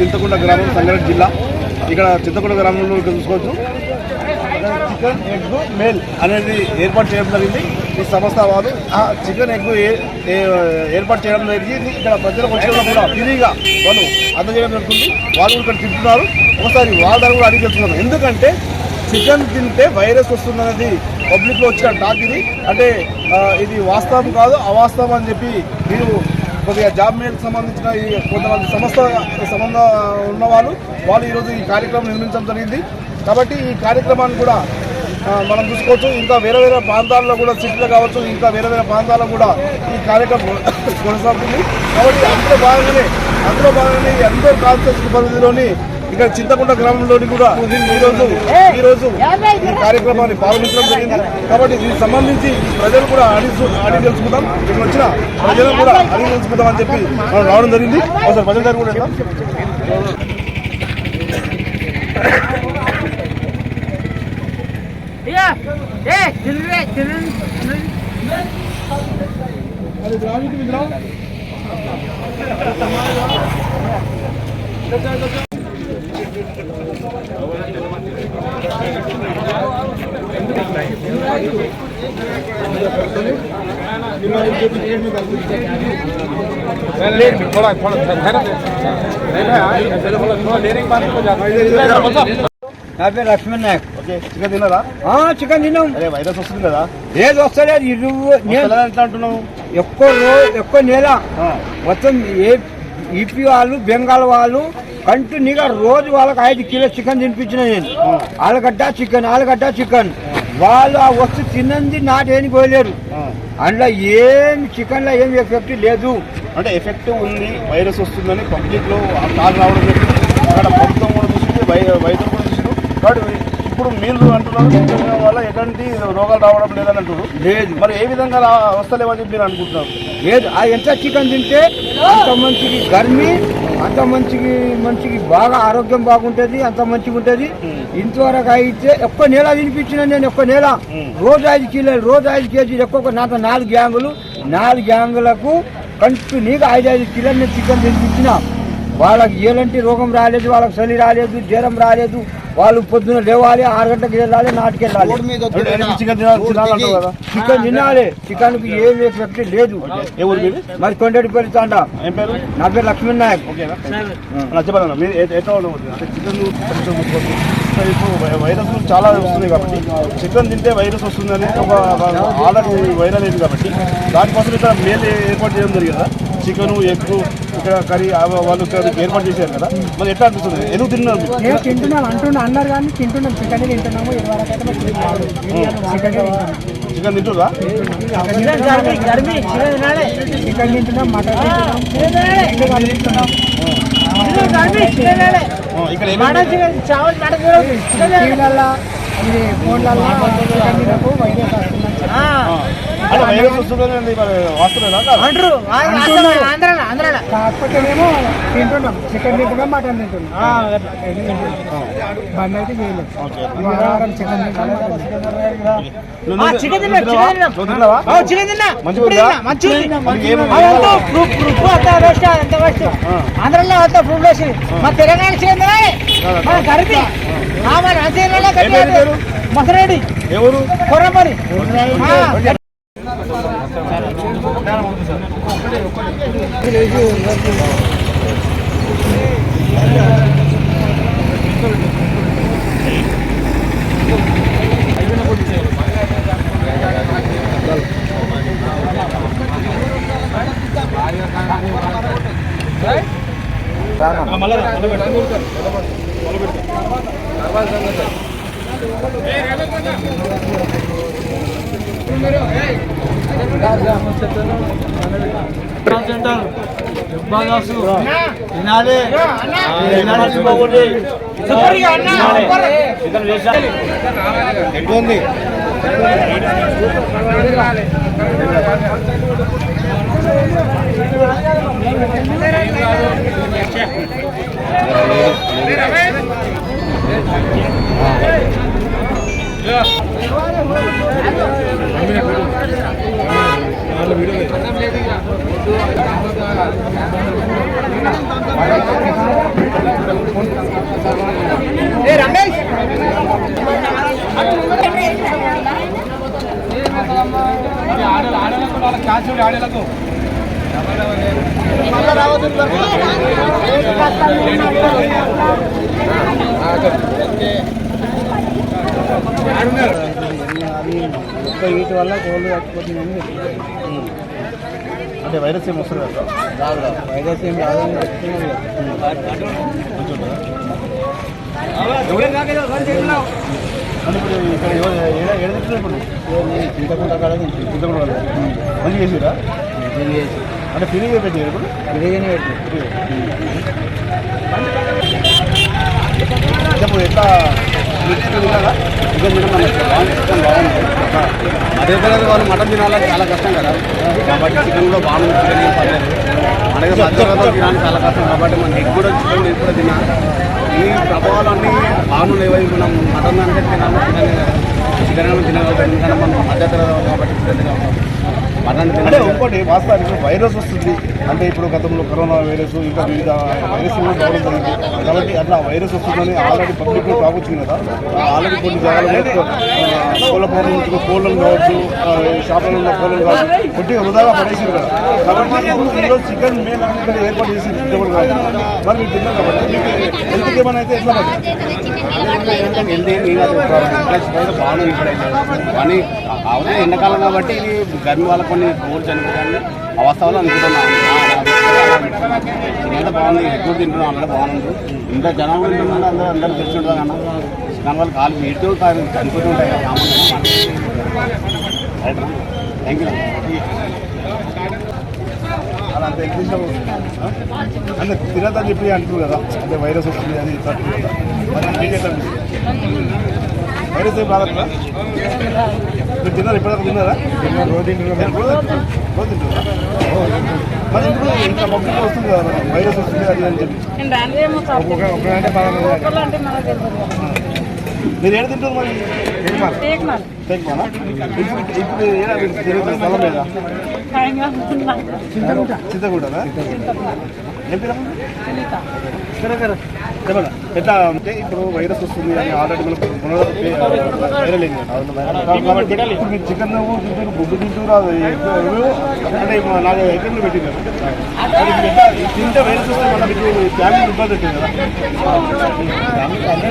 చింతకుండ గ్రామం సంగారెడ్డి జిల్లా. ఇక్కడ చింతకుండ గ్రామంలో ఇక్కడ చూసుకోవచ్చు. చికెన్ ఎగ్ మేల్ అనేది ఏర్పాటు చేయడం జరిగింది. ఈ సంస్థ వారు ఆ చికెన్ ఎగ్ ఏ- ఏర్పాటు చేయడం జరిగింది. ఇక్కడ ప్రజలకు వచ్చిన కూడా ఫ్రీగా వాళ్ళు అందజేయడం జరుగుతుంది. వాళ్ళు ఇక్కడ తింటున్నారు. ఒకసారి వాళ్ళ దగ్గర కూడా అడిగి తెలుసుకున్నాం ఎందుకంటే చికెన్ తింటే వైరస్ వస్తుందనేది పబ్లిక్లో వచ్చిన టాక్ ఇది. అంటే ఇది వాస్తవం కాదు అవాస్తవం అని చెప్పి మీరు కొద్దిగా జాబ్ మేల్కి సంబంధించిన ఈ కొంతమంది సంస్థ సంబంధం ఉన్న వాళ్ళు వాళ్ళు ఈరోజు ఈ కార్యక్రమం నిర్మించడం జరిగింది. కాబట్టి ఈ కార్యక్రమాన్ని కూడా మనం చూసుకోవచ్చు. ఇంకా వేరే వేరే ప్రాంతాల్లో కూడా సిటీలో కావచ్చు ఇంకా వేరే వేరే ప్రాంతాల్లో కూడా ఈ కార్యక్రమం కొనసాగుతుంది. కాబట్టి అందులో భాగంగానే అందులో భాగంగానే ఎంతో అందరూ పరిధిలోని ఇక్కడ చింతకుంట గ్రామంలోని కూడా ఈరోజు ఈరోజు ఈ కార్యక్రమాన్ని పాల్గొనడం జరిగింది. కాబట్టి దీనికి సంబంధించి ప్రజలు కూడా అడిగి అడిగి తెలుసుకుందాం. ఇక్కడ వచ్చిన ప్రజలు కూడా అడిగి తెలుసుకుందాం అని చెప్పి మనం రావడం జరిగింది. ఒకసారి ప్రజల దగ్గర కూడా వెళ్దాం. నా పేరు లక్ష్మణ్ నాయక్. చికెన్ తిన్నారా? ఆ, చికెన్ తిన్నాం. అరే వైరస్ వస్తుంది కదా? ఏది వస్తలేదు ఇరువు ఎట్లా అంటున్నావు? ఎక్కువ ఎక్కువ నెల. మొత్తం ఏ ఈపీ వాళ్ళు బెంగాల్ వాళ్ళు కంటిన్యూగా రోజు వాళ్ళకి ఐదు కిలో చికెన్ తినిపించిన నేను. ఆలుగడ్డ చికెన్ ఆలుగడ్డ చికెన్. వాళ్ళు ఆ వస్తు తినంది నాటేని పోయలేరు. అందులో ఏం చికెన్లో ఏం ఎఫెక్ట్ లేదు. అంటే ఎఫెక్ట్ ఉంది వైరస్ వస్తుందని పబ్లిక్లో టాక్ రావడం జరిగింది. అక్కడ ప్రభుత్వం కూడా చూసింది వై- వైద్యులు కూడా చూసింది కాబట్టి ఇప్పుడు మీరు అంటున్నారు వల్ల ఎటువంటి రోగాలు రావడం లేదని అంటున్నారు. లేదు. మరి ఏ విధంగా వస్తలేవని చెప్పి మీరు అనుకుంటున్నారు? లేదు. ఆ ఎంత చికెన్ తింటే అంత మంచికి గర్మి అంత మంచికి మంచికి బాగా ఆరోగ్యం బాగుంటుంది అంత మంచిగా ఉంటుంది ఇంతవరకు అయితే ఎక్కువ నెల తినిపించిన నేను ఎక్కువ నెల. రోజు ఐదు కిలోలు రోజు ఐదు కేజీలు ఎక్కువ నాతో నాలుగు గ్యాంగులు. నాలుగు గ్యాంగులకు కంటిన్యూగా ఐదు ఐదు కిలోలు నేను చికెన్ తినిపించిన. వాళ్ళకి ఎలాంటి రోగం రాలేదు వాళ్ళకి చలి రాలేదు జ్వరం రాలేదు. వాళ్ళు పొద్దున లేవాలి ఆరు గంటలకు వెళ్ళాలి నాటికి వెళ్ళాలి. చికెన్ తినాలి చికెన్ తినాలి. చికెన్కి ఏం ఎఫెక్ట్ లేదు మరి తాండ ఏం పేరు? నా పేరు లక్ష్మణ్ నాయక్. వైరస్ చాలా వస్తుంది కాబట్టి చికెన్ తింటే వైరస్ వస్తుంది అనేది ఒక ఆల్రెడీ వైరల్ అయింది కాబట్టి దానికోసం ఇక్కడ మేల్ ఏర్పాటు చేయడం జరిగింది? చికెన్ ఎగ్ ఇక్కడ కర్రీ ఆ వాళ్ళు ఏర్పాటు చేశారు కదా. మరి ఎట్లా అనిపిస్తుంది? ఎందుకు తిన్నారు మీరు? నేను తింటున్నాను అంటున్నా అన్నారు కానీ తింటున్నాం. చికెన్ తింటున్నాము. ఇది వరకు అయితే మాకు తెలియదు. చికెన్ తింటున్నాం. చికెన్ తింటురా చికెన్ తింటున్నాం. మటన్ తింటున్నాం. ఇక్కడ ఇది కాకపోతేనేమో తింటున్నాం. చికెన్ తింటున్నాం మటన్ తింటున్నాం. అయితే చేయలేదు. వారం చికెన్ ఆంధ్రలో అంతా ప్రూఫ్ వేసి మా తెలంగాణ మన గరిపి మన మళ్ళీ మళ్ళీ అంతేళ్ళలో ఏం పేరు పేరు? మసరెడ్డి ఎవరు కొర్రమరి ఎట్లుంది రమేష్ కాశీడు ఆడేలకు రావద్దు ఆడున్నారు ఆ వీటి వల్ల కోళ్ళు చచ్చిపోతుందని చెప్తున్నారు. అంటే వైరస్ ఏమి వస్తుంది కదా రాదు రాదు వైరస్ ఏం రాదని చెప్తున్నారు ఇక్కడ చింతకుంట కాడ చింతకుండా వాళ్ళు మంచి చేసిరా అంటే ఫ్రీగా పెట్టారు ఇప్పుడు విరిగిన పెట్టి ఎట్లా చికెన్ మేడం మన తినమని చికెన్ బాగుంది అదే కదా వాళ్ళు మటన్ తినాలని చాలా కష్టం కదా కాబట్టి చికెన్ కూడా బాగుంది చికెన్ ఏం పర్లేదు అలాగే మధ్యాహ్నంలో తినాలని చాలా కష్టం కాబట్టి మన ఎగ్ కూడా చికెన్ నేను కూడా తిన్నా ఈ ప్రభావాలన్నీ బాగున్నాయి ఇప్పుడు మనం మటన్ అంటే తినాలి చికెన్ చికెన్ తినగలుగుతాం ఎందుకంటే మనం మధ్యతరగతి కాబట్టి చికెన్ తినగలుగుతాం అంటే ఇంకోటి వాస్తవానికి వైరస్ వస్తుంది. అంటే ఇప్పుడు గతంలో కరోనా వైరస్ ఇంకా వివిధ వైరస్ రావడం జరిగింది. కాబట్టి అట్లా వైరస్ వస్తుందని ఆల్రెడీ పబ్లిక్ కావచ్చు కదా. ఆల్రెడీ కొన్ని జాగాలలో కోళ్ళ ఫార్మ్ నుంచి కోళ్ళను కావచ్చు ఆ, షాపులలో ఉన్న కోళ్ళను కావచ్చు కొద్దిగా వృధాగా పడేసారు కదా. కాబట్టి ఈరోజు చికెన్ మేల్ ఏర్పాటు చేసి మరి మీరు తిన్నారు కాబట్టి మీకు హెల్త్ ఏమైనా అయితే ఎట్లా మరి హెల్తీ బాగుంది కానీ అవును ఎండాకాలం కాబట్టి ఇది గర్మి వల్ల కొన్ని కోళ్ళు చనిపోతాయని అవస్థలు అనుకుంటున్నాను చికెన్ బాగుంది ఎక్కువ తింటున్నాం అందరూ బాగుంది ఇంత జనం తింటున్నారు అందరూ అందరూ తెలిసి ఉంటుంది అన్న చికెన్ కాలు ఇటు కాదు చనిపోతుంటాయి థ్యాంక్ యూ అలా అంత ఎక్కువ అంటే తినదని చెప్పి అంటారు కదా. అంటే వైరస్ వస్తుంది అని తట్టు కదా. మరి మీకెట్లా అనిపిస్తుంది? వైరస్ ఏం రాదా మీరు తిన్నారు? ఇప్పటిదాకా తిన్నారా? రోజు రోజు తింటున్నారా. మరి ఇప్పుడు ఇంత పబ్లిక్ వస్తుంది కదా వైరస్ వస్తుంది అది అని చెప్పి. ఒకరంటే బాగా. మీరు ఏడు తింటారు మరి. టేక్మానా ఇప్పుడు ఇప్పుడు ఏడా స్థలం లేదా. చింతకుంటారా. చెప్పండి. ఎట్లా అంటే ఇప్పుడు వైరస్ వస్తుంది అని ఆల్రెడీ మనకు వైరల్ అయింది. కాబట్టి ఇప్పుడు మీరు చికెన్ తింటారు గుడ్డు తింటారు అది అంటే నాకు ఐటెంలు పెట్టింది ఎట్లా తింటే వైరస్ వస్తే మళ్ళీ మీకు ఫ్యామిలీ ఇబ్బంది అవుతుంది కదా. అంటే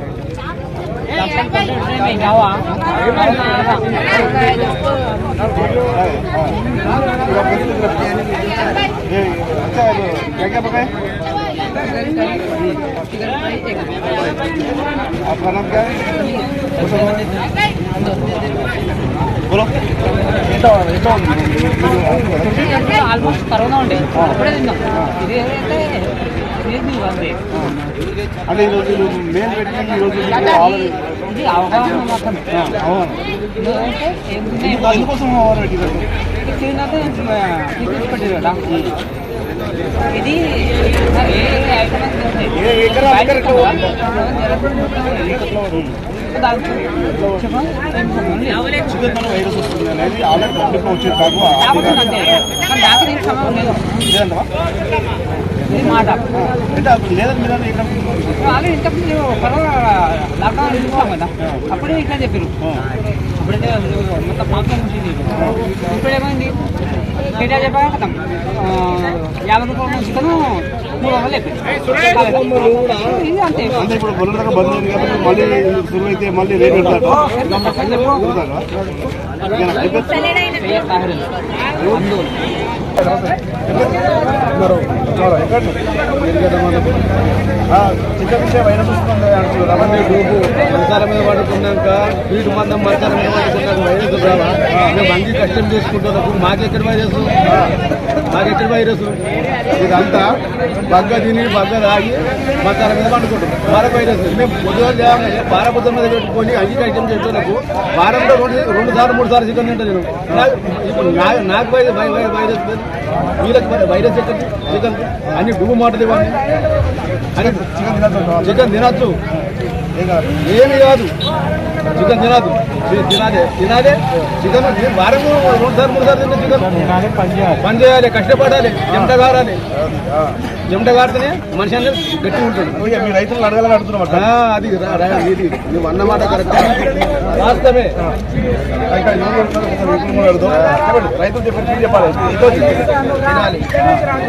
क्या क्या पकाए आपका नाम क्या है बोलो ఎంత ఎంత ఉంది ఆల్మోస్ట్ కరోనా ఉండే అప్పుడే తిన్నాం ఇది ఏంటంటే ఇది ఉంది. అంటే ఈరోజు ఈరోజు మెయిన్ పెట్టిన ఈరోజు మీకు ఆల్రెడీ ఇది అవగాహన మాత్రమే. ఇది కదా. వైరస్ వస్తుంది అనేది ఆల్రెడీ పబ్లిక్ వచ్చింది దానికి దీనికి సంబంధం లేదు. ఇది మాట. ఆల్రెడీ ఇంతకుముందు లాక్డౌన్ చూసాం కదా అప్పుడే ఇట్లా చెప్పారు అప్పుడైతే మొత్తం మాత్రం వచ్చింది ఇప్పుడు ఏమైంది? చెప్పాక కదా యాభై రూపాయల చికెన్ మూడు వందలు అంతే. ఇప్పుడు బంద్ అయింది కాబట్టి మళ్ళీ అయితే మళ్ళీ రేట్ పెడతారు వెయ్యి సాహెబ్. చికెన్ విషయం మంచాల మీద పడుకున్నాక వీటి మందం మంచాల మీద పడుకున్నాక వైరస్ రావా మేము మంది కష్టం చేసుకుంటున్నప్పుడు మాకెక్కడ వైరస్ నాకు ఎక్కడ వైరస్ ఇదంతా బగ్గ తిని బగ్గ తాగి బగ్గల మీద పండుకుంటాం భార వైరస్ మేము పొద్దుగా లేవగానే భారపద్ధం మీద పెట్టుకొని అన్ని ఐటమ్ చేసేందుకు వారంలో రెండు రెండు సార్లు మూడు సార్లు చికెన్ తింటా నేను. ఇప్పుడు నాకు వైరస్ వైరస్ వీళ్ళకి వైరస్ ఎక్కడి చికెన్ అన్ని డుగు మాటలు ఇవ్వండి. అని చికెన్ తినచ్చు ఏమి కాదు. చికెన్ తినదు తినాలి. తినాలి? చికెన్ వారం రెండు సార్లు మూడు సార్లు తింటే చికెన్ పని చేయాలి. కష్టపడాలి. చెమట గారాలి. చెమట గారితేనే మనిషి అనేది గట్టి ఉంటుంది అడగాలని అడుగుతున్నాం. ఆ, అది ఇది నువ్వు అన్నమాట కరెక్ట్. వాస్తవే రైతులు రైతులు మీరు చెప్పాలి. తినాలి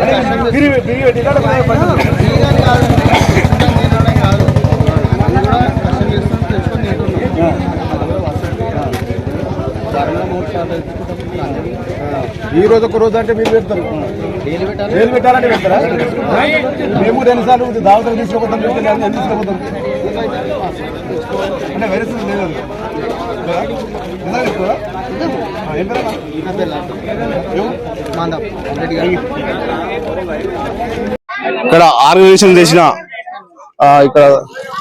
అంటే మీరు మీరు పెట్టినా లేదా పైసలు? ఈ రోజు ఒక రోజు అంటే మీరు పెడతారు. వేలు పెట్టాలంటే పెడతారా? మేము రెండు సార్లు దావతలు తీసుకోపోతాం ఎందుకు తీసుకోపోతాం? అంటే వైరస్ లేదు? ఇక్కడ ఆర్గనైజేషన్ చేసిన ఆ, ఇక్కడ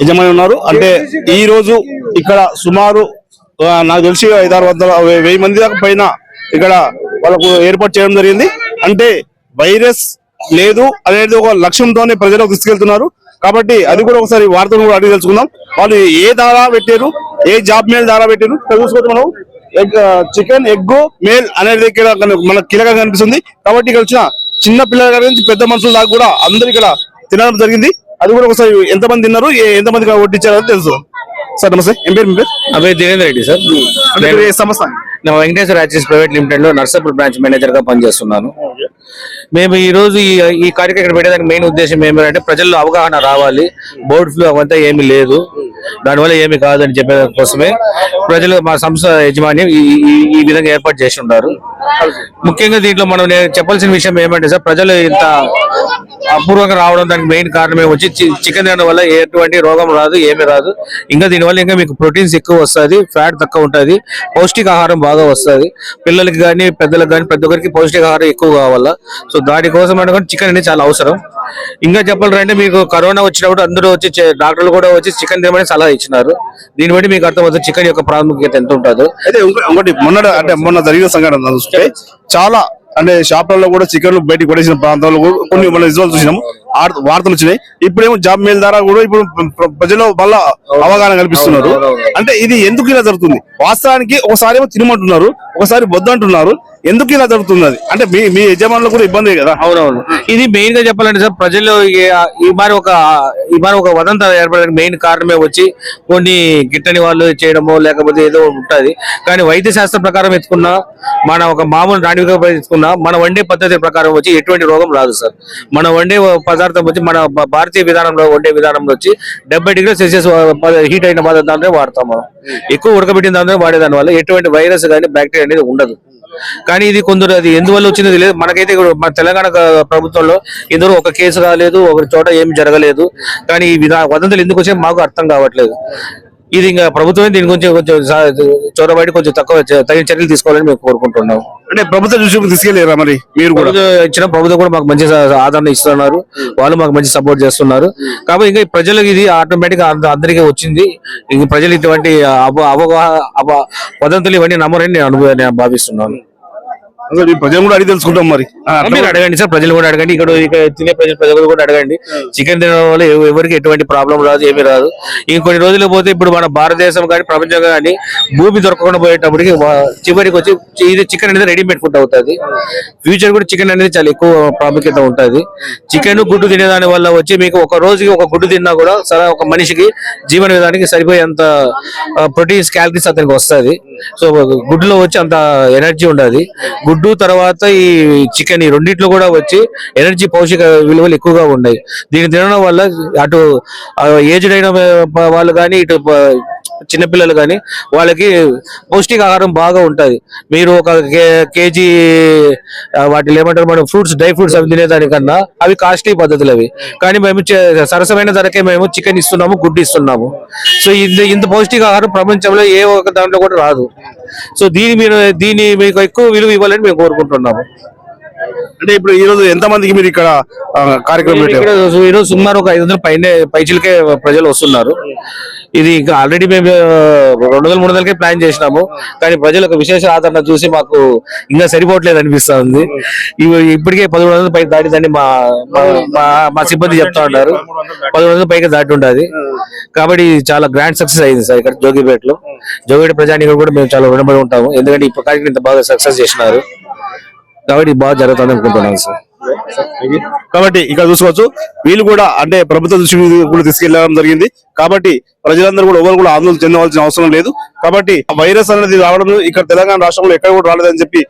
యజమాని ఉన్నారు. అంటే ఈ రోజు ఇక్కడ సుమారు నాకు తెలిసి ఐదారు వందల వెయ్యి మంది దాకా పైన ఇక్కడ వాళ్ళకు ఏర్పాటు చేయడం జరిగింది. అంటే వైరస్ లేదు అనేది ఒక లక్ష్యంతోనే ప్రజలకు తీసుకెళ్తున్నారు. కాబట్టి అది కూడా ఒకసారి వార్తను కూడా అడిగి తెలుసుకుందాం. వాళ్ళు ఏ దారా పెట్టారు ఏ జాబ్ మేల్ దారా పెట్టారు ఇక్కడ మనం ఎగ్ చికెన్ ఎగ్ మేల్ అనేది ఇక్కడ కన- మనకు కీలకంగా కనిపిస్తుంది. కాబట్టి ఇక్కడ వచ్చిన చిన్న పిల్లల నుంచి పెద్ద మనుషుల దాకా కూడా అందరు ఇక్కడ తినడం జరిగింది. అది కూడా ఒకసారి ఎంతమంది తిన్నారు? ఏ- వడ్డించారు వడ్డించారో తెలుసు. సార్ నమస్తే. ఏం పేరు మీ పేరు? పేరు దేవేంద్ర రెడ్డి సార్. అంటే మీరు ఏ సంస్థ? నేను వెంకటేశ్వర యాక్సిస్ ప్రైవేట్ లిమిటెడ్లో నర్సాపూర్ బ్రాంచ్ మేనేజర్గా పనిచేస్తున్నాను మేము ఈ రోజు ఈ ఈ కార్యక్రమం ఇక్కడ పెట్టేదానికి మెయిన్ ఉద్దేశం ఏమిటంటే ప్రజల్లో అవగాహన రావాలి. బోర్డ్ ఫ్లూ అవంతా ఏమీ లేదు. దానివల్ల ఏమీ కాదని చెప్పే కోసమే ప్రజలు మా సంస్థ యజమాని ఈ ఈ- విధంగా ఏర్పాటు చేసి ఉన్నారు ముఖ్యంగా దీంట్లో మనం చెప్పాల్సిన విషయం ఏమంటే సార్ ప్రజలు ఇంత అపూర్వంగా రావడం దానికి మెయిన్ కారణమే వచ్చి చికెన్ తినడం వల్ల ఎటువంటి రోగం రాదు ఏమీ రాదు. ఇంకా దీనివల్ల ఇంకా మీకు ప్రోటీన్స్ ఎక్కువ వస్తుంది ఫ్యాట్ తక్కువ ఉంటుంది పౌష్టికాహారం బాగా వస్తుంది. పిల్లలకి కానీ పెద్దలకు కానీ ప్రతి ఒక్కరికి పౌష్టికాహారం ఎక్కువ కావాలా. సో దానికోసం అనుకోని చికెన్ అనేది చాలా అవసరం. ఇంకా చెప్పాలంటే మీకు కరోనా వచ్చినప్పుడు అందరూ వచ్చి డాక్టర్లు కూడా వచ్చి చికెన్ తినమని సలహా ఇచ్చినారు. దీన్ని బట్టి మీకు అర్థమవుతుంది చికెన్ యొక్క ప్రాముఖ్యత ఎంత ఉంటుందో. అయితే ఇంకో- ఇంకోటి మొన్న అంటే మొన్న జరిగిన సంఘటన చూస్తే చాలా అంటే షాపులలో కూడా చికెన్ బయటికి పడేసిన ప్రాంతాల్లో కూడా కొన్ని మన ఆర్- వార్తలు వచ్చినాయి. ఇప్పుడేమో జాబ్ మేల్ ద్వారా కూడా ఇప్పుడు ప్ర- ప్ర- ప్రజలు మళ్ళా అవగాహన కల్పిస్తున్నారు. అంటే ఇది ఎందుకు ఇలా జరుగుతుంది? వాస్తవానికి ఒకసారి ఏమో తినమంటున్నారు ఒకసారి వద్దంటున్నారు. ఎందుకు ఇలా జరుగుతుంది అది? అంటే మీ మీ యజమానులు కూడా ఇబ్బంది కదా? అవునవును. ఇది మెయిన్గా చెప్పాలంటే సార్ ప్రజల్లో ఈ- మరి ఒక ఈ మరి ఒక వదంత ఏర్పడడానికి మెయిన్ కారణమే వచ్చి కొన్ని గిట్టని వాళ్ళు చేయడమో లేకపోతే ఏదో ఉంటది. కానీ వైద్య శాస్త్రం ప్రకారం ఎత్తుకున్నా మన ఒక మామూలు నాణ్యత ఎత్తుకున్నా మన వండే పద్ధతి ప్రకారం వచ్చి ఎటువంటి రోగం రాదు సార్. మన వండే పదార్థం వచ్చి మన భారతీయ విధానంలో వండే విధానంలో వచ్చి డెబ్బై డిగ్రీ సెల్సియస్ హీట్ అయిన పదార్థాలనే వాడతాం మనం. ఎక్కువ ఉడకబెట్టిన దాంట్లో వాడేదాని వల్ల ఎటువంటి వైరస్ కానీ బ్యాక్టీరియా అనేది ఉండదు. కానీ ఇది కొందరు అది ఎందువల్ల వచ్చింది తెలియదు. మనకైతే మన తెలంగాణ ప్రభుత్వంలో ఎందరో ఒక కేసు రాలేదు ఒక చోట ఏం జరగలేదు. కానీ ఈ విధా వదంతులు ఎందుకు వచ్చాయి మాకు అర్థం కావట్లేదు. ఇది ఇంకా ప్రభుత్వమే దీని గురించి కొంచెం చొరబడి కొంచెం తక్కువ తగిన చర్యలు తీసుకోవాలని మేము కోరుకుంటున్నాం. అంటే ప్రభుత్వ దృష్టికి తీసుకెళ్ళారా మరి? మీరు కూడా? ఇచ్చిన ప్రభుత్వం కూడా మాకు మంచి ఆదరణ ఇస్తున్నారు. వాళ్ళు మాకు మంచి సపోర్ట్ చేస్తున్నారు. కాబట్టి ఇంకా ప్రజలకు ఇది ఆటోమేటిక్ అందరికీ వచ్చింది. ఇంక ప్రజలు ఇటువంటి అవ అవగాహ అవ వదంతులు ఇవన్నీ నమ్మరని నేను అనుభవ నేను భావిస్తున్నాను. అసలు ప్రజలు కూడా అడిగి తెలుసుకుంటాం మరి. మీరు అడగండి సార్ ప్రజలు కూడా అడగండి. ఇక్కడ తినే ప్రజలు ప్రజలు కూడా అడగండి. చికెన్ తినడం వల్ల ఎవ- ఎవరికి ఎటువంటి ప్రాబ్లం రాదు ఏమీ రాదు. ఇంకొన్ని రోజులు పోతే ఇప్పుడు మన భారతదేశం కానీ ప్రపంచం కానీ భూమి దొరకకుండా పోయేటప్పటికి చివరికి వచ్చి ఇది చికెన్ అనేది రెడీమేడ్ ఫుడ్ అవుతుంది. ఫ్యూచర్ కూడా చికెన్ అనేది చాలా ఎక్కువ ప్రాముఖ్యత ఉంటుంది. చికెన్ గుడ్డు తినేదాని వల్ల వచ్చి మీకు ఒక రోజుకి ఒక గుడ్డు తిన్నా కూడా సరే ఒక మనిషికి జీవన విధానానికి సరిపోయేంత ప్రోటీన్స్ క్యాలరీస్ అతనికి వస్తుంది. సో గుడ్డులో వచ్చి అంత ఎనర్జీ ఉండదు. గుడ్డు తర్వాత ఈ చికెన్ ఈ రెండిట్లో కూడా వచ్చి ఎనర్జీ పౌషిక విలువలు ఎక్కువగా ఉన్నాయి. దీన్ని తినడం వల్ల అటు ఏజ్డ్ అయిన వాళ్ళు కానీ ఇటు చిన్నపిల్లలు కానీ వాళ్ళకి పౌష్టికాహారం బాగా ఉంటుంది. మీరు ఒక కేజీ ఆ, వాటిని ఏమంటారు మనం ఫ్రూట్స్ డ్రై ఫ్రూట్స్ అవి తినేదానికన్నా అవి కాస్ట్లీ పద్ధతులు అవి కానీ మేము సరసమైన ధరకే మేము చికెన్ ఇస్తున్నాము గుడ్డు ఇస్తున్నాము. సో ఇంత ఇంత పౌష్టికాహారం ప్రపంచంలో ఏ ఒక్క దాంట్లో కూడా రాదు. సో దీని మీరు దీన్ని మీకు ఎక్కువ విలువ ఇవ్వాలని మేము కోరుకుంటున్నాము. అంటే ఇప్పుడు ఈ రోజు ఎంత మందికి మీరు ఇక్కడ కార్యక్రమం ఇక్కడ సు- ఈరోజు సుమారు ఒక ఐదు వందల పైన పైచిలకే ప్రజలు వస్తున్నారు. ఇది ఇంకా ఆల్రెడీ మేము రెండు వందల మూడు వందలకే ప్లాన్ చేసినాము. కానీ ప్రజల ఒక విశేష ఆదరణ చూసి మాకు ఇంకా సరిపోవట్లేదు అనిపిస్తుంది. ఇవి ఇప్పటికే పదమూడు వందల పైకి దాటిందని మా మా- సిబ్బంది చెప్తా ఉన్నారు. పదమూడు వందల పైకి దాటి ఉండాలి కాబట్టి చాలా గ్రాండ్ సక్సెస్ అయింది సార్ ఇక్కడ జోగిపేటలో. జోగిపేట ప్రజానికి కూడా మేము చాలా రుణపడి ఉంటాము. ఎందుకంటే ఈ కార్యక్రమం ఇంత బాగా సక్సెస్ చేసినారు. కాబట్టి బాగా జరుగుతుంది అనుకుంటున్నాను సార్. కాబట్టి ఇక్కడ చూసుకోవచ్చు వీళ్ళు కూడా అంటే ప్రభుత్వ దృష్టికి కూడా తీసుకెళ్ళడం జరిగింది. కాబట్టి ప్రజలందరూ కూడా ఎవరు కూడా ఆందోళన చెందవలసిన అవసరం లేదు. కాబట్టి ఆ వైరస్ అనేది రావడం ఇక్కడ తెలంగాణ రాష్ట్రంలో ఎక్కడ కూడా రాలేదని చెప్పి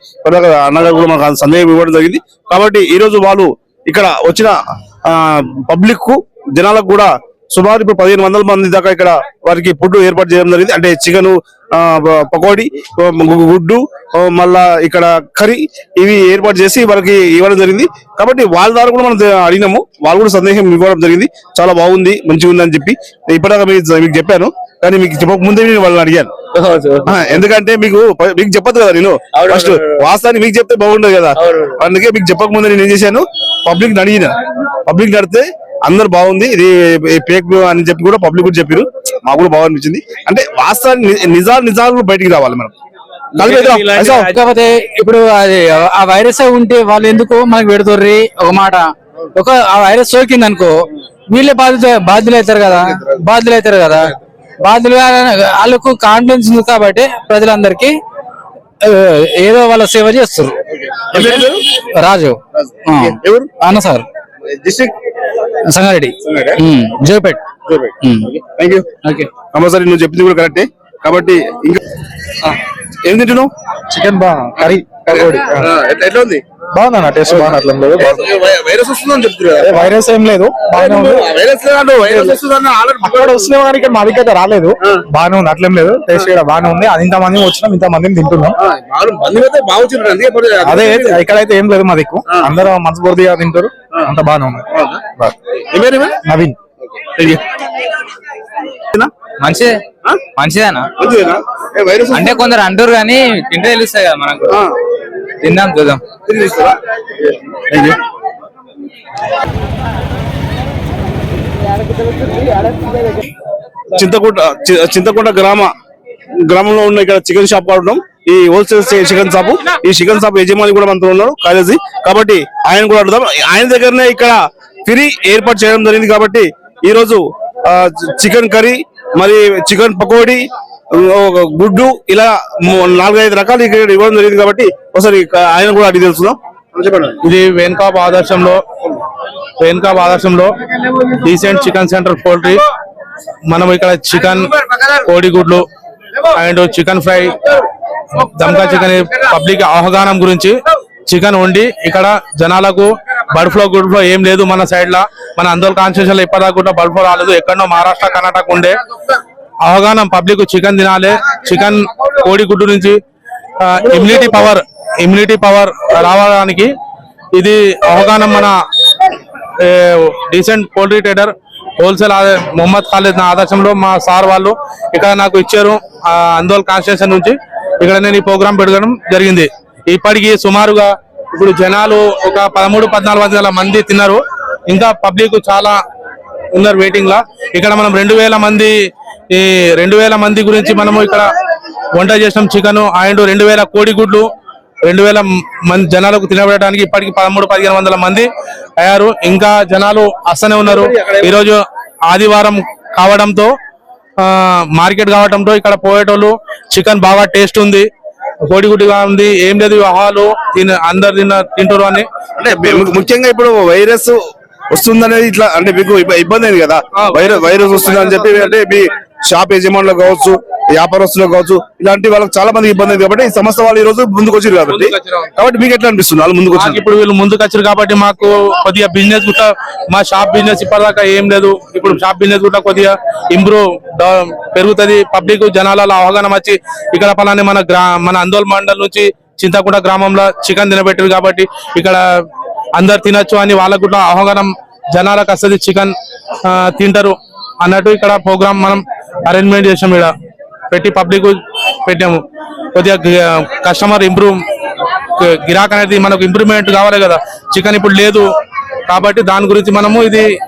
అన్నగారు కూడా మనకు సందేహం ఇవ్వడం జరిగింది. కాబట్టి ఈ రోజు వాళ్ళు ఇక్కడ వచ్చిన పబ్లిక్కు జనాలకు కూడా సుమారు ఇప్పుడు పదిహేను వందల మంది దాకా ఇక్కడ వారికి ఫుడ్ ఏర్పాటు చేయడం జరిగింది. అంటే చికెన్ పకోడీ గుడ్డు మళ్ళా ఇక్కడ కర్రీ ఇవి ఏర్పాటు చేసి వాళ్ళకి ఇవ్వడం జరిగింది. కాబట్టి వాళ్ళ ద్వారా కూడా మనం అడిగినాము. వాళ్ళు కూడా సందేహం ఇవ్వడం జరిగింది. చాలా బాగుంది మంచిగా ఉంది అని చెప్పి ఇప్పటిదాకా మీకు మీకు చెప్పాను. కానీ మీకు చెప్పక ముందే నేను వాళ్ళని అడిగాను. ఎందుకంటే మీకు మీకు చెప్పదు కదా నేను. ఫస్ట్ వాస్తవానికి మీకు చెప్తే బాగుండదు కదా. అందుకే మీకు చెప్పక ముందే నేను ఏం చేశాను? పబ్లిక్ అడిగిన. పబ్లిక్ అడిగితే అందరు బాగుంది. ఇది ఫేక్ అని చెప్పి కూడా పబ్లిక్ కూడా చెప్పారు. మాకు కూడా బాగా అనిపించింది. అంటే వాస్తవాన్ని నిజాలు నిజాలు కూడా బయటికి రావాలి మనం? కాకపోతే ఇప్పుడు అది ఆ వైరస్ ఉంటే వాళ్ళు ఎందుకు మనకు పెడుతుర్రి? ఒక మాట. ఒక ఆ వైరస్ సోకింది అనుకో వీళ్ళే బాధిత బాధ్యులు అవుతారు కదా? బాధ్యులు అవుతారు కదా? బాధ్యులు వాళ్ళకు కాన్ఫిడెన్స్ ఉంది కాబట్టి ప్రజలందరికీ ఏదో వాళ్ళ సేవ చేస్తారు? రాజు. అన్న సార్. సంగారెడ్డి. జోపేట్. థ్యాంక్ యూ ఓకే కంపల్సరీ నువ్వు చెప్పింది కూడా కరెక్టే. కాబట్టి ఇంకా ఏం తింటున్నావు? చికెన్ బా కర్రీ ఆ, ఎట్లా- ఉంది? బాగుందన్న టేస్ట్ బాగుంది అట్లా వైరస్ వస్తుందని చెప్తున్నారు వైరస్ ఏం లేదు బాగానే ఉంది. వైరస్ వైరస్ అక్కడ వస్తున్నాం కానీ ఇక్కడ మా దగ్గర రాలేదు. బాగానే ఉంది అట్లేం లేదు టేస్ట్ కూడా బాగానే ఉంది. అది ఇంత మంది వచ్చినాం ఇంత మందిని తింటున్నాం అదే ఇక్కడైతే ఏం లేదు మా దిక్కు. అందరూ మనస్ఫూర్తిగా తింటారు అంత బాగానే ఉంది? నవీన్. మంచిదే. మంచిదేనా? మంచిదేనా? అంటే కొందరు అంటారు కానీ తింటే తెలుస్తాయి కదా మనకు. తిందాం చూద్దాం. చింతకుంట చింతకుంట గ్రామ గ్రామంలో ఉన్న ఇక్కడ చికెన్ షాప్ కావడం ఈ హోల్సేల్ చికెన్ షాప్. ఈ చికెన్ షాప్ యజమాని కూడా మనతో ఉన్నారు కాలేజీ కాబట్టి ఆయన కూడా అడుగుదాం. ఆయన దగ్గరనే ఇక్కడ ఫ్రీ ఏర్పాటు చేయడం జరిగింది కాబట్టి ఈ రోజు చికెన్ కర్రీ మరి చికెన్ పకోడీ గుడ్డు ఇలా నాలుగైదు రకాలు ఇక్కడ ఇవ్వడం జరిగింది కాబట్టి ఒకసారి ఆయన కూడా అడిగి తెలుసుకుందాం. ఇది వెన్కాప్ ఆదర్శంలో వెన్కాప్ ఆదర్శంలో డీసెంట్ చికెన్ సెంటర్ పోల్ట్రీ మనం ఇక్కడ చికెన్ కోడిగుడ్లు అండ్ చికెన్ ఫ్రై దమ్కా చికెన్ పబ్లిక్ అవగాహన గురించి చికెన్ వండి ఇక్కడ జనాలకు బర్డ్ ఫ్లో గుడ్ ఫ్లో ఏం లేదు మన సైడ్ లా. మన అందరు కాన్స్టిట్యూషన్లో ఇప్పటిదాకా కూడా బర్డ్ ఫ్లో రాలేదు. ఎక్కడో మహారాష్ట్ర కర్ణాటక ఉండే. అవగాహన పబ్లిక్ చికెన్ తినాలి. చికెన్ కోడిగుడ్డు నుంచి ఇమ్యూనిటీ పవర్ ఇమ్యూనిటీ పవర్ రావడానికి ఇది అవగాహన మన decent poultry trader wholesale Mohammed Khalid నా ఆదర్శంలో మా సార్ వాళ్ళు ఇక్కడ నాకు ఇచ్చారు ఆ, అందోల్ కాన్స్టిట్యూషన్ నుంచి. ఇక్కడ నేను ఈ ప్రోగ్రామ్ పెట్టడం జరిగింది. ఇప్పటికీ సుమారుగా ఇప్పుడు జనాలు ఒక పదమూడు పద్నాలుగు వందల మంది తిన్నారు. ఇంకా పబ్లిక్ చాలా ఉన్నారు వెయిటింగ్ లా. ఇక్కడ మనం రెండు వేల మంది ఈ రెండు వేల మంది గురించి మనము ఇక్కడ వంట చేసినాం చికెన్ అండ్ రెండు వేల కోడిగుడ్లు రెండు వేల మంది జనాలకు తినబడటానికి ఇప్పటికి పదమూడు పదిహేను వందల మంది అయ్యారు. ఇంకా జనాలు వస్తూనే ఉన్నారు. ఈరోజు ఆదివారం కావడంతో ఆ, మార్కెట్ కావడంతో ఇక్కడ పోయేటోళ్ళు చికెన్ బాగా టేస్ట్ ఉంది. కోడిగుడ్డుగా ఉంది. ఏం లేదు హాలు తిన అందరు తిన్న తింటారు అని. అంటే ముఖ్యంగా ఇప్పుడు వైరస్ వస్తుందనేది ఇట్లా అంటే మీకు ఇబ్బ- ఇబ్బంది అయింది కదా? వైరస్ వైరస్ వస్తుందని చెప్పి అంటే మీ షాప్ యజమానులు కావచ్చు వ్యాపారస్తులు కావచ్చు ఇలాంటి వాళ్ళకి చాలా మంది ఇబ్బంది కాబట్టి ఈ సంస్థ వాళ్ళు ఈ రోజు ముందుకు వచ్చారు కాబట్టి. కాబట్టి మీకు ఎట్లా అనిపిస్తుంది వాళ్ళు ముందుకు మాకు వచ్చి ఇప్పుడు వీళ్ళు ముందుకు వచ్చారు కాబట్టి మాకు కొద్దిగా బిజినెస్ కూడా మా షాప్ బిజినెస్ ఇప్పటిదాకా ఏం లేదు. ఇప్పుడు షాప్ బిజినెస్ కూడా కొద్దిగా ఇంప్రూవ్ పెరుగుతుంది. పబ్లిక్ జనాలలో అవగాహన వచ్చి ఇక్కడ పలాని మన గ్రా మన అందోల్ మండల్ నుంచి చింతకుంట గ్రామంలో చికెన్ తినబెట్టారు కాబట్టి ఇక్కడ అందరు తినొచ్చు అని వాళ్ళకు కూడా అవగాహన జనాలకు వస్తుంది చికెన్ తింటారు. అన్నట్టు ఇక్కడ ప్రోగ్రామ్ మనం అరేంజ్మెంట్ చేసాం ఇక్కడ. పెట్టి పబ్లిక్ పెట్టాము. కొద్దిగా కస్టమర్ ఇంప్రూవ్ గిరాక్ అనేది మనకు ఇంప్రూవ్మెంట్ కావాలి కదా. చికెన్ ఇప్పుడు లేదు. కాబట్టి దాని గురించి మనము ఇది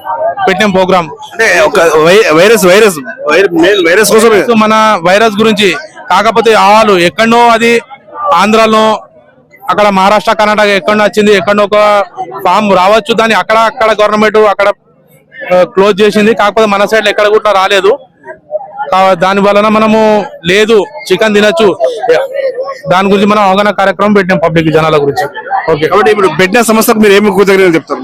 పెట్టాం ప్రోగ్రామ్. అంటే ఒక వై- వైరస్ వైరస్ వైరస్ కోసమే. సో మన వైరస్ గురించి కాకపోతే ఆవాలు ఎక్కడో అది ఆంధ్రాలో అక్కడ మహారాష్ట్ర కర్ణాటక ఎక్కడో వచ్చింది ఎక్కడో ఒక ఫామ్ రావచ్చు దాన్ని అక్కడ అక్కడ గవర్నమెంట్ అక్కడ క్లోజ్ చేసింది. కాకపోతే మన సైడ్ ఎక్కడ కూడా రాలేదు. దాని వలన మనము లేదు చికెన్ తినచ్చు. దాని గురించి మనం అవగాహన కార్యక్రమం పెట్టినాం పబ్లిక్ జనాల గురించి. ఓకే కాబట్టి ఇప్పుడు పెట్టిన సమస్యకు మీరు ఏమి కృతజ్ఞతలు చెప్తారు?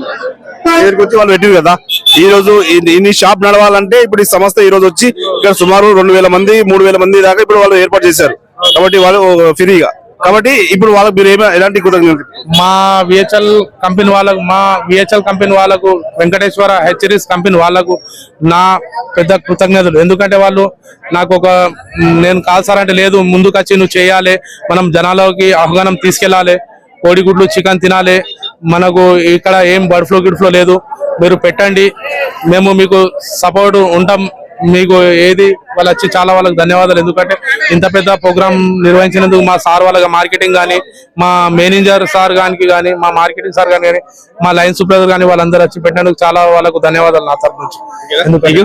వచ్చి వాళ్ళు పెట్టింది కదా. ఈ రోజు ఇన్ని- షాప్ నడవాలంటే ఇప్పుడు ఈ సంస్థ ఈ రోజు వచ్చి ఇక్కడ సుమారు రెండు వేల మంది మూడు వేల మంది దాకా ఇప్పుడు వాళ్ళు ఏర్పాటు చేశారు. కాబట్టి వాళ్ళు ఫ్రీగా. కాబట్టి ఇప్పుడు వాళ్ళకి మీరు ఏమైనా ఎలాంటి కృతజ్ఞత మా విహెచ్ఎల్ కంపెనీ వాళ్ళకు మా విహెచ్ఎల్ కంపెనీ వాళ్ళకు వెంకటేశ్వర హెచ్చరీస్ కంపెనీ వాళ్ళకు నా పెద్ద కృతజ్ఞతలు. ఎందుకంటే వాళ్ళు నాకు ఒక నేను కాల్సారంటే లేదు ముందుకొచ్చి నువ్వు చేయాలి మనం జనాలకి ఆహ్వానం తీసుకెళ్ళాలి కోడిగుడ్లు చికెన్ తినాలి మనకు ఇక్కడ ఏం బర్డ్ ఫ్లూ గిడ్ ఫ్లో లేదు మీరు పెట్టండి మేము మీకు సపోర్ట్ ఉంటాం మీకు ఏది వాళ్ళు వచ్చి చాలా వాళ్ళకి ధన్యవాదాలు. ఎందుకంటే ఇంత పెద్ద ప్రోగ్రామ్ నిర్వహించినందుకు మా సార్ వాళ్ళ మార్కెటింగ్ కానీ మా మేనేజర్ సార్ గానికి కానీ మా మార్కెటింగ్ సార్ గాని కానీ మా లైన్ సూపర్వైజర్ కానీ వాళ్ళందరూ వచ్చి పెట్టినందుకు చాలా వాళ్ళకు ధన్యవాదాలు నా తరపు నుంచి. ఎందుకంటే